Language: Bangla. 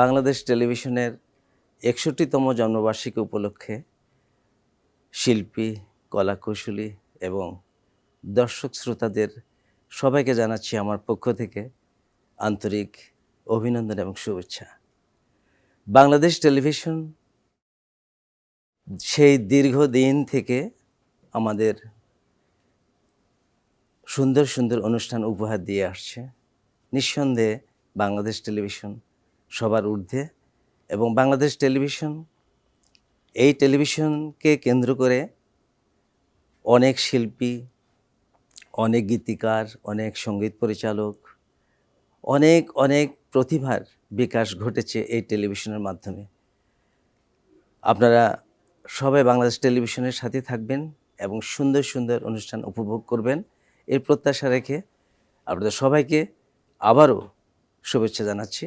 বাংলাদেশ টেলিভিশনের একষট্টিতম জন্মবার্ষিকী উপলক্ষে শিল্পী, কলাকুশলী এবং দর্শক শ্রোতাদের সবাইকে জানাচ্ছি আমার পক্ষ থেকে আন্তরিক অভিনন্দন এবং শুভেচ্ছা। বাংলাদেশ টেলিভিশন সেই দীর্ঘদিন থেকে আমাদের সুন্দর সুন্দর অনুষ্ঠান উপহার দিয়ে আসছে। নিঃসন্দেহে বাংলাদেশ টেলিভিশন সবার ঊর্ধ্বে এবং বাংলাদেশ টেলিভিশন, এই টেলিভিশনকে কেন্দ্র করে অনেক শিল্পী, অনেক গীতিকার, অনেক সংগীত পরিচালক, অনেক অনেক প্রতিভার বিকাশ ঘটেছে এই টেলিভিশনের মাধ্যমে। আপনারা সবাই বাংলাদেশ টেলিভিশনের সাথে থাকবেন এবং সুন্দর সুন্দর অনুষ্ঠান উপভোগ করবেন। এর প্রত্যাশা রেখে আপনাদের সবাইকে আবারও শুভেচ্ছা জানাচ্ছি।